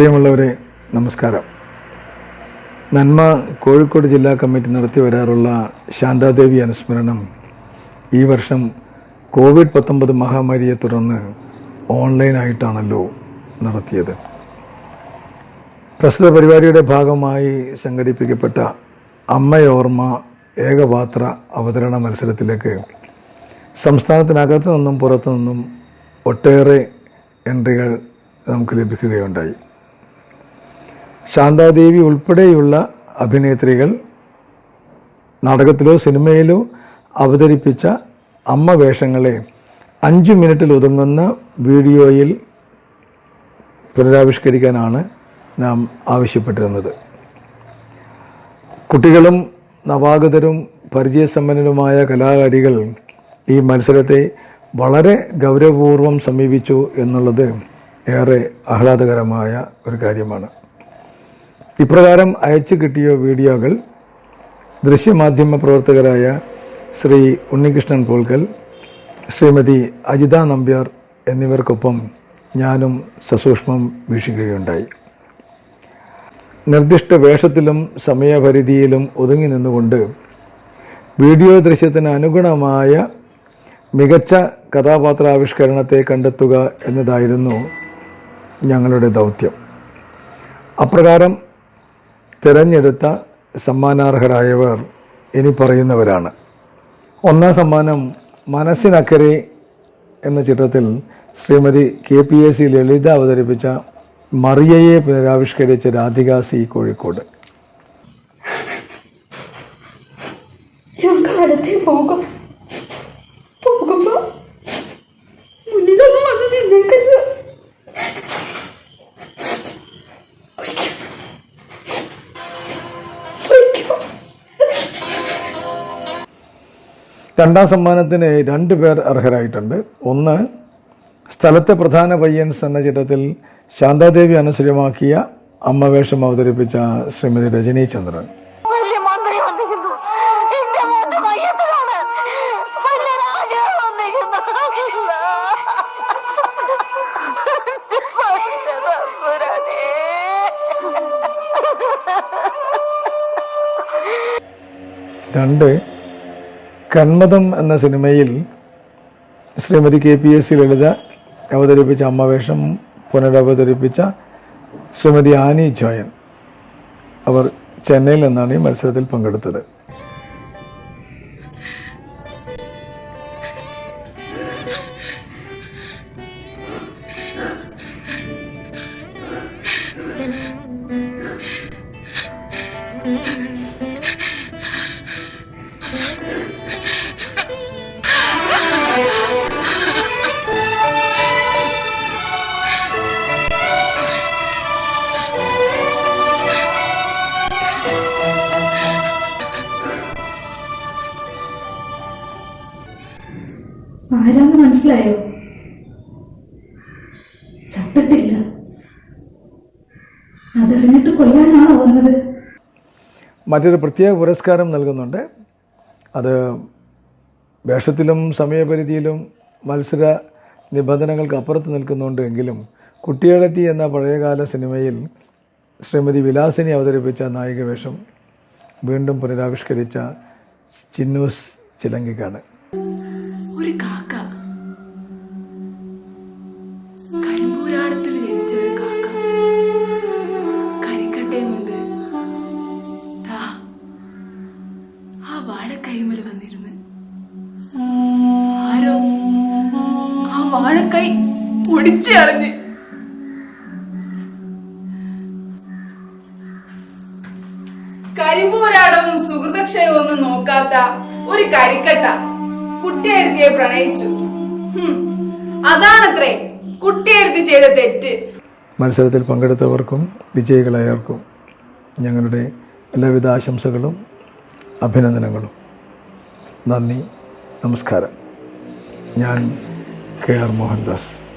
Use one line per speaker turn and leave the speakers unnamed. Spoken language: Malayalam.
പ്രിയമുള്ളവരെ നമസ്കാരം. നന്മ കോഴിക്കോട് ജില്ലാ കമ്മിറ്റി നടത്തി വരാറുള്ള ശാന്താദേവി അനുസ്മരണം ഈ വർഷം കോവിഡ് പത്തൊമ്പത് മഹാമാരിയെ തുടർന്ന് ഓൺലൈനായിട്ടാണല്ലോ നടത്തിയത്. പ്രസ്തുത പരിപാടിയുടെ ഭാഗമായി സംഘടിപ്പിക്കപ്പെട്ട അമ്മയോർമ്മ ഏകപാത്ര അവതരണ മത്സരത്തിലേക്ക് സംസ്ഥാനത്തിനകത്തു നിന്നും പുറത്തു നിന്നും ഒട്ടേറെ എൻട്രികൾ നമുക്ക് ലഭിക്കുകയുണ്ടായി. ശാന്താദേവി ഉൾപ്പെടെയുള്ള അഭിനേത്രികൾ നാടകത്തിലോ സിനിമയിലോ അവതരിപ്പിച്ച അമ്മ വേഷങ്ങളെ അഞ്ച് മിനിറ്റിൽ ഒതുങ്ങുന്ന വീഡിയോയിൽ പുനരാവിഷ്കരിക്കാനാണ് നാം ആവശ്യപ്പെട്ടിരുന്നത്. കുട്ടികളും നവാഗതരും പരിചയസമ്പന്നരുമായ കലാകാരികൾ ഈ മത്സരത്തെ വളരെ ഗൗരവപൂർവം സമീപിച്ചു എന്നുള്ളത് ഏറെ ആഹ്ലാദകരമായ ഒരു കാര്യമാണ്. ഇപ്രകാരം അയച്ചു കിട്ടിയ വീഡിയോകൾ ദൃശ്യമാധ്യമ പ്രവർത്തകരായ ശ്രീ ഉണ്ണികൃഷ്ണൻ പോൽക്കൽ ശ്രീമതി അജിത നമ്പ്യാർ എന്നിവർക്കൊപ്പം ഞാനും സസൂക്ഷ്മം വീക്ഷിക്കുകയുണ്ടായി. നിർദ്ദിഷ്ട വേഷത്തിലും സമയപരിധിയിലും ഒതുങ്ങി നിന്നുകൊണ്ട് വീഡിയോ ദൃശ്യത്തിന് അനുഗുണമായ മികച്ച കഥാപാത്രാവിഷ്കരണത്തെ കണ്ടെത്തുക എന്നതായിരുന്നു ഞങ്ങളുടെ ദൗത്യം. അപ്രകാരം തിരഞ്ഞെടുത്ത സമ്മാനാർഹരായവർ ഇനി പറയുന്നവരാണ്. ഒന്നാം സമ്മാനം മനസ്സിനക്കരെ എന്ന ചിത്രത്തിൽ Shrimati K P S C Lalitha അവതരിപ്പിച്ച മറിയയെ പുനരാവിഷ്കരിച്ച രാധിക സി കോഴിക്കോട്.
ഞാൻ കാലത്തെ പോകും.
രണ്ടാം സമ്മാനത്തിന് രണ്ട് പേർ അർഹരായിട്ടുണ്ട് ഒന്ന് സ്ഥലത്തെ പ്രധാന പയ്യൻസ് എന്ന ചിത്രത്തിൽ ശാന്താദേവി അനുസരമാക്കിയ അമ്മവേഷം അവതരിപ്പിച്ച ശ്രീമതി രജനി ചന്ദ്രൻ. രണ്ട് കന്മതം എന്ന സിനിമയിൽ Shrimati K P S C Lalitha അവതരിപ്പിച്ച അമ്മവേഷം പുനരവതരിപ്പിച്ച ശ്രീമതി ആനി ജോയൻ അവർ ചെന്നൈയിൽ നിന്നാണ് ഈ മത്സരത്തിൽ പങ്കെടുത്തത്.
ആരാന്ന് മനസ്സിലായോ? ചത്തിട്ടില്ല. അതറിഞ്ഞിട്ട് കൊല്ലാനാണോ വന്നത്?
മറ്റൊരു പ്രത്യേക പുരസ്കാരം നൽകുന്നുണ്ട്. അത് വേഷത്തിലും സമയപരിധിയിലും മത്സര നിബന്ധനകൾക്ക് അപ്പുറത്ത് നിൽക്കുന്നുണ്ട് എങ്കിലും കുട്ടികളെത്തി എന്ന പഴയകാല സിനിമയിൽ ശ്രീമതി വിലാസിനി അവതരിപ്പിച്ച നായിക വേഷം വീണ്ടും പുനരാവിഷ്കരിച്ച ചിന്നൂസ് ചിലങ്കിക്കാണ്.
ഒരു കാക്ക. കരിമ്പൂരാടത്തിൽ ജനിച്ച ഒരു കാക്ക. കരിക്കട്ടയും കൊണ്ട് ആ ആ വാഴക്കൈമൽ വന്നിരുന്ന്. ആരോ ആ വാഴക്കൈ ഒടിച്ചു കരിമ്പൂരാടവും സുഖസക്ഷയവും ഒന്നും നോക്കാത്ത ഒരു കരിക്കട്ട. കുട്ടിയെഴുത്തിയെ പ്രണയിച്ചു. അതാണത്രേ കുട്ടിയെഴുത്തി ചെയ്ത തെറ്റ്.
മത്സരത്തിൽ പങ്കെടുത്തവർക്കും വിജയികളായവർക്കും ഞങ്ങളുടെ എല്ലാവിധ ആശംസകളും അഭിനന്ദനങ്ങളും. നന്ദി നമസ്കാരം. ഞാൻ കെ ആർ മോഹൻദാസ്.